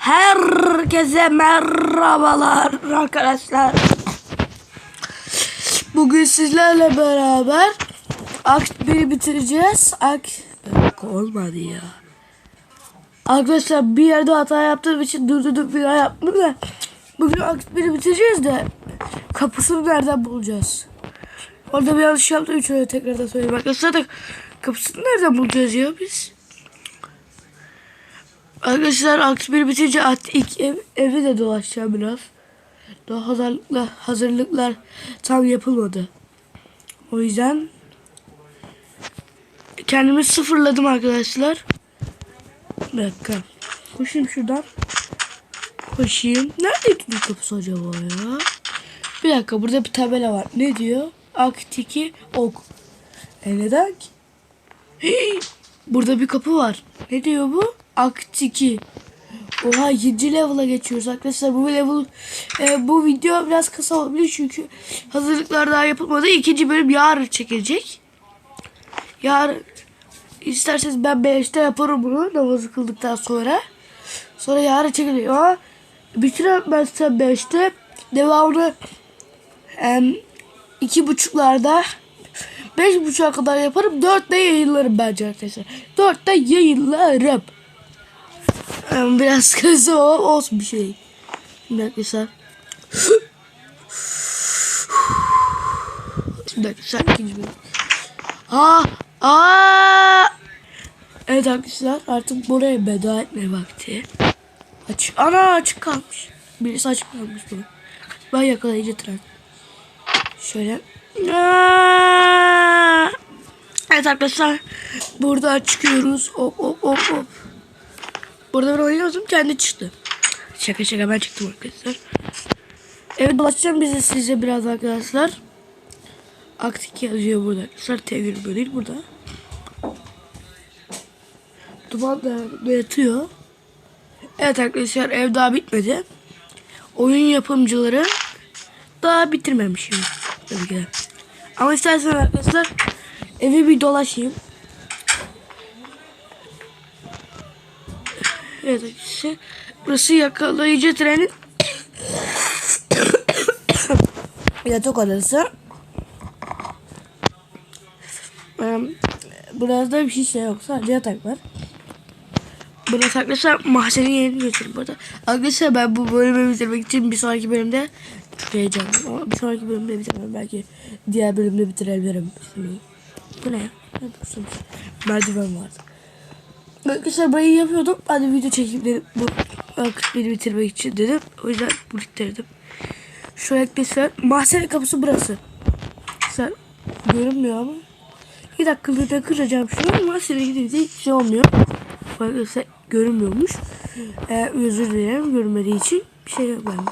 Herkese merhabalar arkadaşlar. Bugün sizlerle beraber Akt 1'i bitireceğiz. Akt olmadı ya. Arkadaşlar bir yerde hata yaptığım için durdurdum bir yaptım da bugün Akt 1'i bitireceğiz de kapısını nereden bulacağız? Orada bir yanlış yaptım. Şöyle tekrardan söyleyeyim arkadaşlar da kapısını nereden bulacağız ya biz? Arkadaşlar bir bitince at ilk ev, evi de dolaşacağım biraz. Daha hazırlıklar, hazırlıklar tam yapılmadı. O yüzden kendimi sıfırladım arkadaşlar. Bir dakika. Koşayım şuradan. Koşayım. Nerede bu kapısı acaba ya? Bir dakika burada bir tabela var. Ne diyor? Akt 2 ok. E neden ki? Hey, burada bir kapı var. Ne diyor bu? Akt 2. Oha 7. level'a geçiyoruz arkadaşlar. Bu level e, bu video biraz kısa olabilir çünkü hazırlıklar daha yapılmadı. İkinci bölüm yarın çekilecek. Yarın isterseniz ben 5'te yaparım bunu namazı kıldıktan sonra. Sonra yarın çekiliyor. Ama bitiremezsem 5'te devamını iki buçuklarda beş buçuğa kadar yaparım. Dörtte yayınlarım bence arkadaşlar. Dörtte yayınlarım. Em, Biraz kısa olsun bir şey. Şimdi arkadaşlar. Şimdi arkadaşlar ikinci bölüm. Aa, aa. Evet arkadaşlar artık buraya veda etme vakti. Açık. Ana açık kalmış. Birisi açık kalmış bu. Ben yakalayıcı tren. Şöyle. Aa! Evet arkadaşlar. Burada çıkıyoruz. Hop hop hop hop. Burada ben oynuyordum kendi çıktı. Şaka şaka ben çıktım arkadaşlar. Evet dolaşacağım bize size biraz arkadaşlar. Aktik yazıyor burada arkadaşlar. T20 değil burada. Duman da yatıyor. Evet arkadaşlar ev daha bitmedi. Oyun yapımcıları daha bitirmemişim. Tabii ki. Ama isterseniz arkadaşlar evi bir dolaşayım. Evet arkadaşlar. Burası yakalayıcı trenin yatak odası. Ee, Burada bir şey yok. Sadece yatak var. Burası arkadaşlar mahzenin yerini götürün burada. Arkadaşlar ben bu bölümü bitirmek için bir sonraki bölümde çok heyecanlıyım. Ama bir sonraki bölümde bitiremem. Belki diğer bölümde bitirebilirim. Bu ne ya? Merdiven vardı. Arkadaşlar burayı yapıyordum. Hadi video çekeyim dedim. Bu beni bitirmek için dedim. O yüzden bu bitirdim. Şöyle arkadaşlar mahzenin kapısı burası. Sen görünmüyor ama. Bir dakika kıracağım şunu. Mahzene gidince hiç şey olmuyor. Arkadaşlar görünmüyormuş. Ee, özür dilerim görünmediği için bir şey yok bende.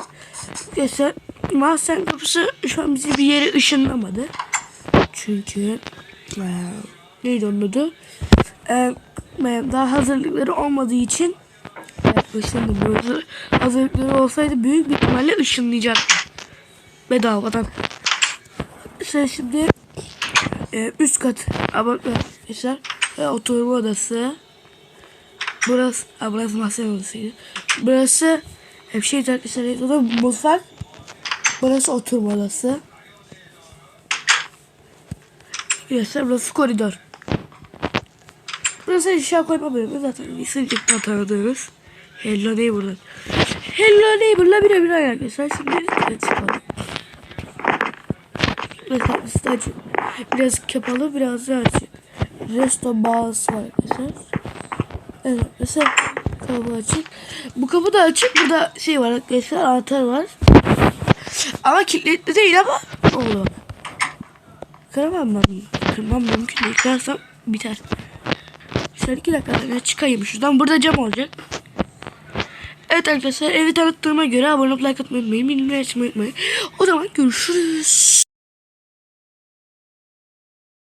Arkadaşlar mahzen kapısı şu an bizi bir yere ışınlamadı. Çünkü ee, neydi onun adı? Ee, daha hazırlıkları olmadığı için ışınlamıyordu. Hazırlıkları olsaydı büyük bir ihtimalle ışınlayacaktı. Bedavadan. Sen şimdi e, üst kat arkadaşlar e, oturma odası burası a, burası mahzen odasıydı burası hep şey arkadaşlar neydi o da mutfak burası oturma odası arkadaşlar burası koridor burası eşya koyma bölümü zaten isimcikten tanıdığımız Hello Neighbor'dan Hello Neighbor'la birebir aynı arkadaşlar şimdi evet, çıkalım. Mesela üstü açık. Biraz kapalı biraz açık. Resto bağısı var arkadaşlar. Evet mesela kapı açık. Bu kapı da açık. Burada şey var arkadaşlar anahtar var. Ama kilitli değil ama olur. Kıramam ben. Kırmam mümkün değil. Kırarsam biter. Şöyle iki dakika ben çıkayım şuradan. Burada cam olacak. Evet arkadaşlar evi tanıttığıma göre abone olup like atmayı unutmayın. Bildirimleri açmayı unutmayın. O zaman görüşürüz.